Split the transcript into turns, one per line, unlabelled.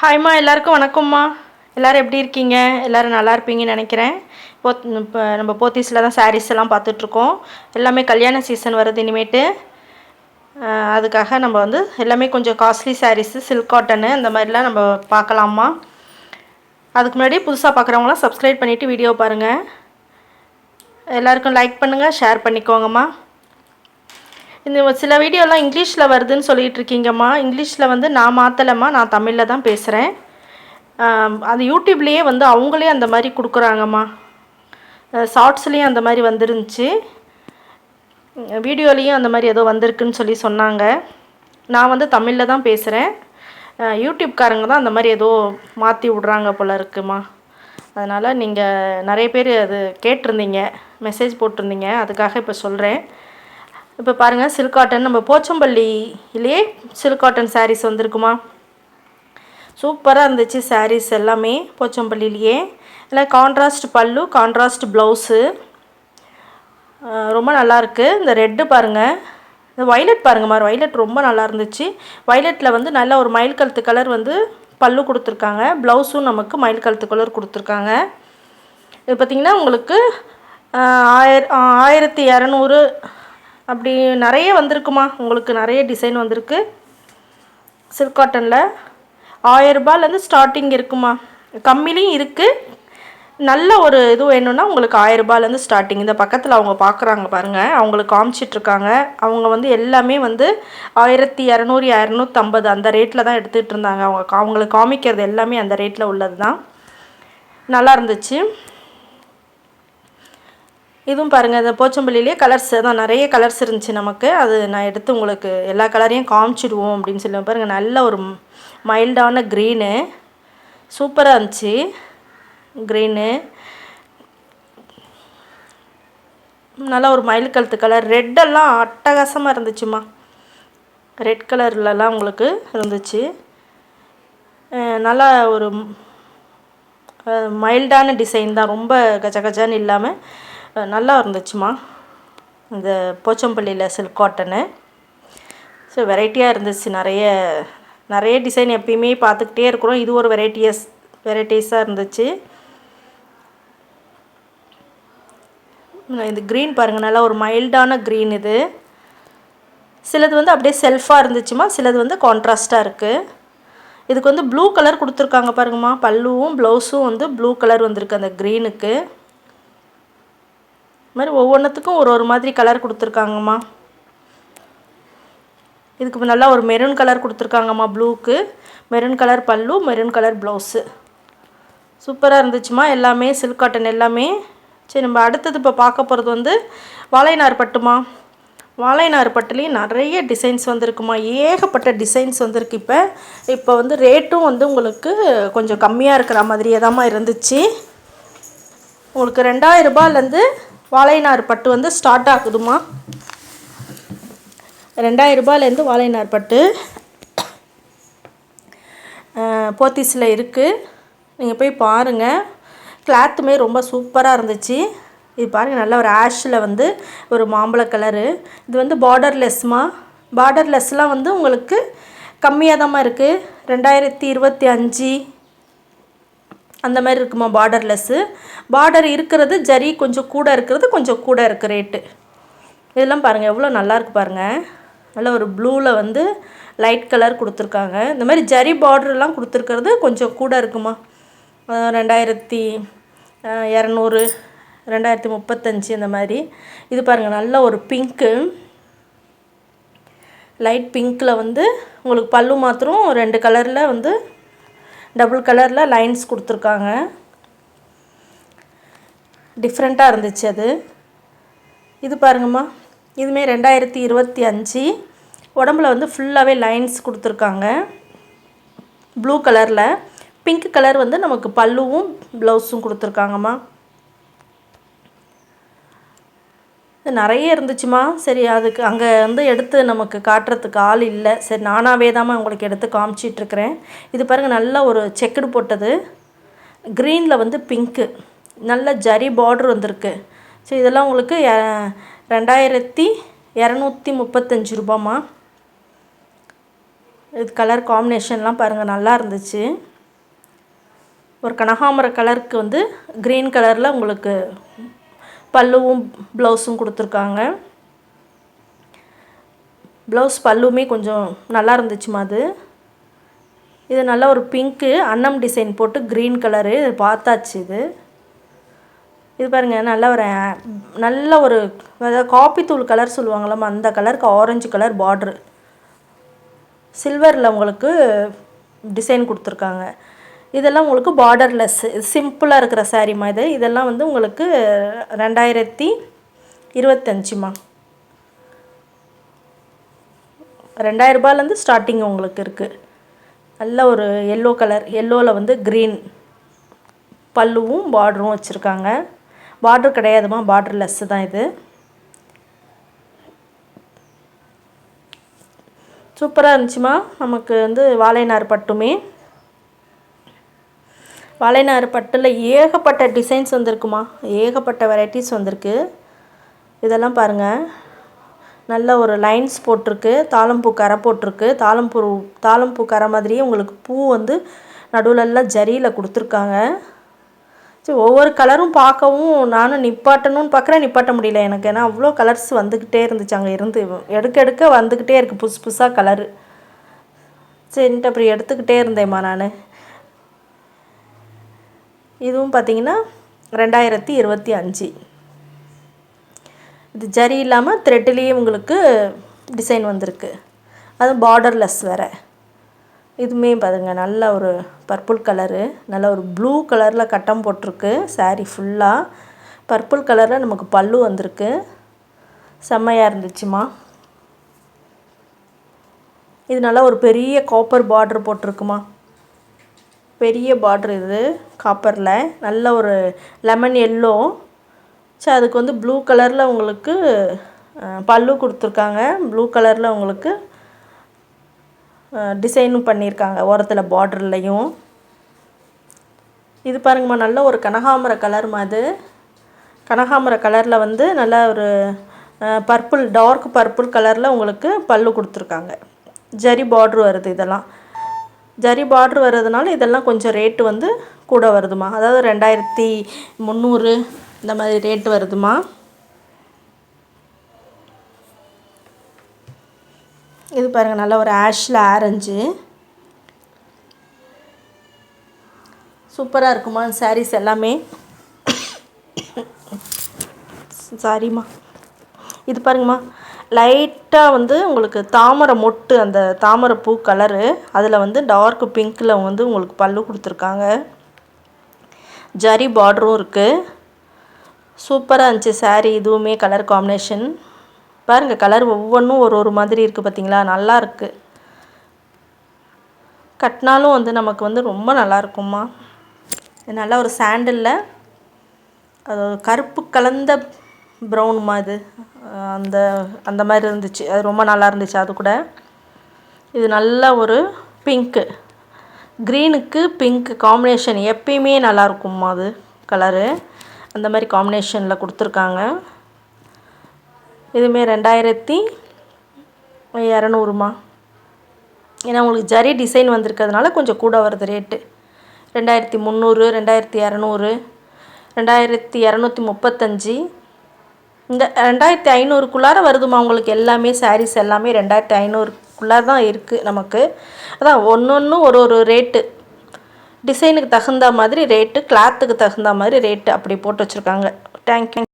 ஹாய்மா எல்லாருக்கும் வணக்கம்மா. எல்லோரும் எப்படி இருக்கீங்க? எல்லோரும் நல்லா இருப்பீங்கன்னு நினைக்கிறேன். இப்போ இப்போ நம்ம போத்தீஸில் தான் சாரீஸ் எல்லாம் பார்த்துட்ருக்கோம். எல்லாமே கல்யாண சீசன் வருது இனிமேட்டு. அதுக்காக நம்ம வந்து எல்லாமே கொஞ்சம் காஸ்ட்லி சாரீஸு சில்க் காட்டனு அந்த மாதிரிலாம் நம்ம பார்க்கலாமா அதுக்கு முன்னாடி புதுசாக பார்க்குறவங்களாம் சப்ஸ்கிரைப் பண்ணிவிட்டு வீடியோ பாருங்கள் எல்லாருக்கும் லைக் பண்ணுங்கள் ஷேர் பண்ணிக்கோங்கம்மா. இந்த சில வீடியோலாம் இங்கிலீஷில் வருதுன்னு சொல்லிகிட்டு இருக்கீங்கம்மா இங்கிலீஷில் வந்து நான் மாற்றலைம்மா நான் தமிழில் தான் பேசுகிறேன் அது யூடியூப்லேயே வந்து அவங்களே அந்த மாதிரி கொடுக்குறாங்கம்மா. ஷார்ட்ஸ்லேயும் அந்த மாதிரி வந்துருந்துச்சு. வீடியோலேயும் அந்த மாதிரி ஏதோ வந்திருக்குன்னு சொல்லி சொன்னாங்க. நான் வந்து தமிழில் தான் பேசுகிறேன் யூடியூப்காரங்க தான் அந்த மாதிரி ஏதோ மாற்றி விட்றாங்க போல் இருக்குமா. அதனால் நீங்கள் நிறைய பேர் அது கேட்டிருந்தீங்க மெசேஜ் போட்டிருந்தீங்க அதுக்காக இப்போ சொல்கிறேன் இப்போ பாருங்கள் சில்க் காட்டன் நம்ம போச்சம்பள்ளியிலே சில்க் காட்டன் சாரீஸ் வந்திருக்குமா? சூப்பராக இருந்துச்சு சாரீஸ் எல்லாமே போச்சம்பள்ளியிலேயே. இல்லை கான்ட்ராஸ்ட் பல்லு கான்ட்ராஸ்ட் ப்ளவுஸு ரொம்ப நல்லாயிருக்கு இந்த ரெட்டு பாருங்கள் இந்த வைலட் பாருங்கள் மாதிரி வைலட் ரொம்ப நல்லா இருந்துச்சு. வைலட்டில் வந்து நல்ல ஒரு மயில் கழுத்து கலர் வந்து பல்லு கொடுத்துருக்காங்க. ப்ளவுஸும் நமக்கு மயில் கழுத்து கலர் கொடுத்துருக்காங்க. இது பார்த்திங்கன்னா உங்களுக்கு ஆயிர ஆயிரத்தி இரநூறு அப்படி நிறைய வந்திருக்குமா? உங்களுக்கு நிறைய டிசைன் வந்திருக்கு. சில்க் காட்டனில் ஆயிரரூபாலேருந்து ஸ்டார்டிங் இருக்குமா? கம்மிலையும் இருக்குது நல்ல ஒரு இது வேணும்னா உங்களுக்கு ஆயரரூபாலேருந்து ஸ்டார்டிங் இந்த பக்கத்தில் அவங்க பார்க்குறாங்க பாருங்கள் அவங்களுக்கு காமிச்சிட்ருக்காங்க. அவங்க வந்து எல்லாமே வந்து ஆயிரத்தி இரநூறு இரநூத்தம்பது அந்த ரேட்டில் தான் எடுத்துகிட்டு இருந்தாங்க. அவங்க கா- அவங்களுக்கு காமிக்கிறது எல்லாமே அந்த ரேட்டில் உள்ளது தான் நல்லா இருந்துச்சு. இதுவும் பாருங்கள் இந்த போச்சம்பள்ளியிலே கலர்ஸ் தான் நிறைய கலர்ஸ் இருந்துச்சு நமக்கு. அது நான் எடுத்து உங்களுக்கு எல்லா கலரையும் காமிச்சிடுவோம் அப்படின்னு சொல்லி பாருங்கள் நல்ல ஒரு மைல்டான க்ரீனு சூப்பராக இருந்துச்சு. க்ரீனு நல்லா ஒரு மயில் கழுத்து கலர் ரெட்டெல்லாம் அட்டகாசமாக இருந்துச்சுமா. ரெட் கலர்லலாம் உங்களுக்கு இருந்துச்சு. நல்லா ஒரு மைல்டான டிசைன் தான். ரொம்ப கஜ கஜான்னு இல்லாமல் நல்லா இருந்துச்சுமா. இந்த போச்சம்பள்ளியில் சில்க் காட்டனு ஸோ வெரைட்டியாக இருந்துச்சு. நிறைய நிறைய டிசைன் எப்பயுமே பார்த்துக்கிட்டே இருக்கிறோம். இது ஒரு வெரைட்டியஸ் வெரைட்டிஸாக இருந்துச்சு. இது க்ரீன் பாருங்கள் நல்லா ஒரு மைல்டான க்ரீன் இது. சிலது வந்து அப்படியே செல்ஃபாக இருந்துச்சுமா. சிலது வந்து கான்ட்ராஸ்ட்டாக இருக்குது இதுக்கு வந்து ப்ளூ கலர் கொடுத்துருக்காங்க பாருங்கம்மா. பல்லுவும் ப்ளவுஸும் வந்து ப்ளூ கலர் வந்திருக்கு அந்த க்ரீனுக்கு இது மாதிரி ஒவ்வொன்றுத்துக்கும் ஒரு ஒரு மாதிரி கலர் கொடுத்துருக்காங்கம்மா. இதுக்கு நல்லா ஒரு மெரூன் கலர் கொடுத்துருக்காங்கம்மா ப்ளூக்கு மெரூன் கலர் பல்லு மெரூன் கலர் ப்ளவுஸு சூப்பராக இருந்துச்சுமா எல்லாமே சில்க் காட்டன் எல்லாமே. சரி நம்ம அடுத்தது இப்போ பார்க்க போகிறது வந்து வாழைநார் பட்டுமா வாழைநார் பட்டுலேயும் நிறைய டிசைன்ஸ் வந்திருக்குமா ஏகப்பட்ட டிசைன்ஸ் வந்திருக்கு இப்போ. இப்போ வந்து ரேட்டும் வந்து உங்களுக்கு கொஞ்சம் கம்மியாக இருக்கிற மாதிரியே தான்மா இருந்துச்சு. உங்களுக்கு ரெண்டாயிரம் ரூபாயிலேருந்து வாழைநார் பட்டு வந்து ஸ்டார்ட் ஆகுதுமா ரெண்டாயிரம் ரூபாயிலேருந்து வாழைநார் பட்டு. போத்தீஸில் இருக்குது நீங்கள் போய் பாருங்கள் கிளாத்துமே ரொம்ப சூப்பராக இருந்துச்சு. இது பாருங்கள் நல்ல ஒரு ஆஷில் வந்து ஒரு மாம்பழ கலரு இது வந்து பார்டர்லெஸ்மா பார்டர்லெஸ்லாம் வந்து உங்களுக்கு கம்மியாக தான் இருக்குது ரெண்டாயிரத்தி இருபத்தி அஞ்சு அந்த மாதிரி இருக்குமா பார்டர்லெஸ்ஸு பார்டர் இருக்கிறது ஜரி கொஞ்சம் கூட இருக்கிறது கொஞ்சம் கூட இருக்குது ரேட்டு இதெல்லாம் பாருங்கள் எவ்வளோ நல்லாயிருக்கு பாருங்கள் நல்ல ஒரு ப்ளூவில் வந்து லைட் கலர் கொடுத்துருக்காங்க. இந்த மாதிரி ஜரி பார்டர்லாம் கொடுத்துருக்கிறது கொஞ்சம் கூட இருக்குமா? ரெண்டாயிரத்தி இரநூறு ரெண்டாயிரத்தி முப்பத்தஞ்சு அந்த மாதிரி. இது பாருங்கள் நல்ல ஒரு பிங்க்கு லைட் பிங்க்கில் வந்து உங்களுக்கு பல்லு மாத்திரம் ரெண்டு கலரில் வந்து டபுள் கலரில் லைன்ஸ் கொடுத்துருக்காங்க. டிஃப்ரெண்ட்டாக இருந்துச்சு அது. இது பாருங்கம்மா. இதுவுமே ரெண்டாயிரத்தி இருபத்தி அஞ்சு. உடம்புல வந்து ஃபுல்லாகவே லைன்ஸ் கொடுத்துருக்காங்க. ப்ளூ கலரில் பிங்க் கலர் வந்து நமக்கு பல்லுவும் ப்ளவுஸும் கொடுத்துருக்காங்கம்மா. இது நிறைய இருந்துச்சுமா? சரி அதுக்கு அங்கே வந்து எடுத்து நமக்கு காட்டுறதுக்கு ஆள் இல்லை. சரி நானாகவே தான் உங்களுக்கு எடுத்து காமிச்சிட்ருக்கிறேன் இது பாருங்கள் நல்ல ஒரு செக்குடு போட்டது. க்ரீனில் வந்து பிங்க்கு நல்ல ஜரி பார்டர் வந்திருக்கு. ஸோ இதெல்லாம் உங்களுக்கு ரெண்டாயிரத்தி இரநூத்தி முப்பத்தஞ்சு ரூபாம்மா. இது கலர் காம்பினேஷன்லாம் பாருங்கள் நல்லா இருந்துச்சு. ஒரு கனகாமர கலருக்கு வந்து க்ரீன் கலரில் உங்களுக்கு பல்லுவும் ப்ளவுஸும் கொடுத்துருக்காங்க. ப்ளவுஸ் பல்லுமே கொஞ்சம் நல்லா இருந்துச்சுமா அது. இது நல்லா ஒரு பிங்க்கு அன்னம் டிசைன் போட்டு க்ரீன் கலரு இது பார்த்தாச்சு இது. இது பாருங்கள் நல்ல ஒரு நல்ல ஒரு அதாவது காப்பி தூள் கலர் சொல்லுவாங்களாம் அந்த கலருக்கு ஆரஞ்சு கலர் பார்ட்ரு. சில்வரில் உங்களுக்கு டிசைன் கொடுத்துருக்காங்க. இதெல்லாம் உங்களுக்கு பார்டர்லெஸ் சிம்பிளாக இருக்கிற சாரீமா இது. இதெல்லாம் வந்து உங்களுக்கு ரெண்டாயிரத்தி இருபத்தஞ்சுமா ரெண்டாயிரரூபாலேருந்து ஸ்டார்டிங் உங்களுக்கு இருக்குது நல்ல ஒரு எல்லோ கலர் எல்லோவில் வந்து க்ரீன் பல்லுவும் பார்டரும் வச்சுருக்காங்க. பார்டர் கிடையாதுமா பார்டர்லெஸ்ஸு தான் இது. சூப்பராக இருந்துச்சுமா நமக்கு வந்து வாழைநார் பட்டுமே. வாழைநார் பட்டில் ஏகப்பட்ட டிசைன்ஸ் வந்திருக்குமா? ஏகப்பட்ட வெரைட்டிஸ் வந்திருக்கு. இதெல்லாம் பாருங்கள் நல்ல ஒரு லைன்ஸ் போட்டிருக்கு. தாளம்பூ கரை போட்டிருக்கு. தாளம்பூ தாளம்பூ கரை மாதிரியே உங்களுக்கு பூ வந்து நடுவிலெல்லாம் ஜரியில் கொடுத்துருக்காங்க. சரி ஒவ்வொரு கலரும் பார்க்கவும் நானும் நிப்பாட்டணும்னு பார்க்குறேன். நிப்பாட்ட முடியல எனக்கு. ஏன்னா அவ்வளோ கலர்ஸ் வந்துக்கிட்டே இருந்துச்சு அங்கே இருந்து. எடுக்க எடுக்க வந்துக்கிட்டே இருக்குது புதுசு புதுசாக கலரு சரின்ட்டு அப்புறம் எடுத்துக்கிட்டே இருந்தேம்மா நான். இதுவும் பார்த்தீங்கன்னா ரெண்டாயிரத்தி இருபத்தி அஞ்சு. இது ஜரி இல்லாமல் த்ரெட்லேயே உங்களுக்கு டிசைன் வந்திருக்கு. அது பார்டர்லெஸ் வேறு. இதுவுமே பாருங்க நல்ல ஒரு பர்பிள் கலரு நல்ல ஒரு ப்ளூ கலரில் கட்டம் போட்டிருக்கு. சாரீ ஃபுல்லாக பர்பிள் கலரில் நமக்கு பல்லு வந்திருக்கு. செம்மையாக இருந்துச்சுமா. இது நல்லா ஒரு பெரிய காப்பர் பார்ட்ரு போட்டிருக்குமா. பெரிய பார்ட்ரு இது காப்பரில் நல்ல ஒரு லெமன் எல்லோ ஸோ அதுக்கு வந்து ப்ளூ கலரில் உங்களுக்கு பல்லு கொடுத்துருக்காங்க. ப்ளூ கலரில் உங்களுக்கு டிசைனும் பண்ணியிருக்காங்க ஓரத்தில் பார்டர்லையும் இது பாருங்கம்மா நல்ல ஒரு கனகாமர கலர்மா அது கனகாமர கலரில் வந்து நல்ல ஒரு பர்பிள் டார்க் பர்பிள் கலரில் உங்களுக்கு பல்லு கொடுத்துருக்காங்க. ஜரி பார்ட்ரு வருது இதெல்லாம். ஜரி பார்ட்ரு வர்றதுனால இதெல்லாம் கொஞ்சம் ரேட்டு வந்து கூட வருதுமா? அதாவது ரெண்டாயிரத்தி முந்நூறு இந்த மாதிரி ரேட்டு வருதுமா? இது பாருங்கள் நல்ல ஒரு ஆஷில் ஆரஞ்சு சூப்பராக இருக்குமா? சாரீஸ் எல்லாமே? சாரிம்மா இது பாருங்கம்மா. லைட்டாக வந்து உங்களுக்கு தாமரை மொட்டு அந்த தாமரை பூ கலரு அதில் வந்து டார்க் பிங்க்கில் வந்து உங்களுக்கு பல்லு கொடுத்துருக்காங்க. ஜரி பார்டரும் இருக்குது சூப்பராக இருந்துச்சு சாரீ இதுவுமே கலர் காம்பினேஷன் பாருங்கள் கலர் ஒவ்வொன்றும் ஒரு ஒரு மாதிரி இருக்குது பார்த்தீங்களா நல்லா இருக்குது கட்டினாலும் வந்து நமக்கு வந்து ரொம்ப நல்லா இருக்கும்மா. நல்லா ஒரு சாண்டிலில் அது கருப்பு கலந்த ப்ரௌனுமா இது. அந்த அந்த மாதிரி இருந்துச்சு. அது ரொம்ப நல்லா இருந்துச்சு அது கூட. இது நல்ல ஒரு பிங்க்கு. க்ரீனுக்கு பிங்க்கு காம்பினேஷன் எப்பயுமே நல்லாயிருக்கும்மா அது கலரு அந்த மாதிரி காம்பினேஷனில் கொடுத்துருக்காங்க. இதுவுமே ரெண்டாயிரத்தி இரநூறுமா? ஏன்னா உங்களுக்கு ஜரி டிசைன் வந்திருக்கிறதுனால கொஞ்சம் கூட வருது ரேட்டு ரெண்டாயிரத்தி முந்நூறு ரெண்டாயிரத்தி இரநூறு ரெண்டாயிரத்தி இரநூத்தி முப்பத்தஞ்சு இந்த ரெண்டாயிரத்தி ஐநூறுக்குள்ளார வருதுமா உங்களுக்கு எல்லாமே சாரீஸ் எல்லாமே ரெண்டாயிரத்தி ஐநூறுக்குள்ளார தான் இருக்குது நமக்கு. அதான் ஒன்று ஒன்று ஒரு ஒரு ரேட்டு டிசைனுக்கு தகுந்த மாதிரி ரேட்டு கிளாத்துக்கு தகுந்த மாதிரி ரேட்டு அப்படி போட்டு வச்சுருக்காங்க. தேங்க்யூ